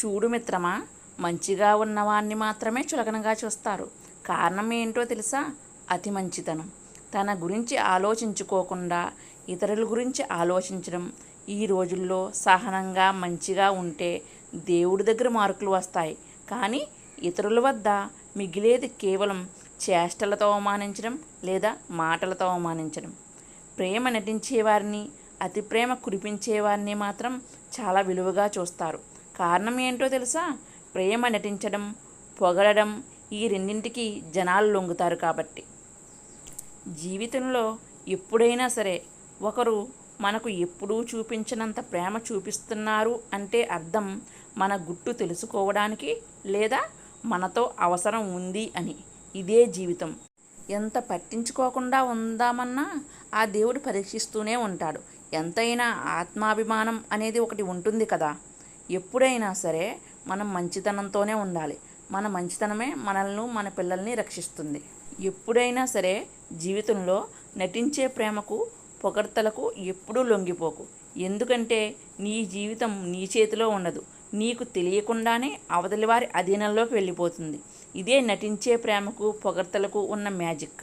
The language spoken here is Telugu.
చూడు మిత్రమా మంచిగా ఉన్నవాన్ని మాత్రమే చులకనగా చూస్తారు. కారణం ఏంటో తెలుసా? అతి మంచితనం. తన గురించి ఆలోచించుకోకుండా ఇతరుల గురించి ఆలోచించడం ఈ రోజుల్లో సహనంగా మంచిగా ఉంటే దేవుడి దగ్గర మార్కులు వస్తాయి. కానీ ఇతరుల వద్ద మిగిలేది కేవలం చేష్టలతో అవమానించడం లేదా మాటలతో అవమానించడం. ప్రేమ నటించేవారిని అతి ప్రేమ కురిపించేవారిని మాత్రం చాలా విలువగా చూస్తారు. కారణం ఏంటో తెలుసా? ప్రేమ నటించడం పొగడడం ఈ రెండింటికి జనాలు లొంగుతారు కాబట్టి. జీవితంలో ఎప్పుడైనా సరే ఒకరు మనకు ఎప్పుడూ చూపించినంత ప్రేమ చూపిస్తున్నారు అంటే అర్థం మన గుట్టు తెలుసుకోవడానికి లేదా మనతో అవసరం ఉంది అని. ఇదే జీవితం. ఎంత పట్టించుకోకుండా ఉందామన్నా ఆ దేవుడు పరీక్షిస్తూనే ఉంటాడు. ఎంతైనా ఆత్మాభిమానం అనేది ఒకటి ఉంటుంది కదా. ఎప్పుడైనా సరే మనం మంచితనంతోనే ఉండాలి. మన మంచితనమే మనల్ని మన పిల్లల్ని రక్షిస్తుంది. ఎప్పుడైనా సరే జీవితంలో నటించే ప్రేమకు పొగడ్తలకు ఎప్పుడూ లొంగిపోకు. ఎందుకంటే నీ జీవితం నీ చేతిలో ఉండదు. నీకు తెలియకుండానే అవతలి వారి అధీనంలోకి వెళ్ళిపోతుంది. ఇదే నటించే ప్రేమకు పొగడ్తలకు ఉన్న మ్యాజిక్.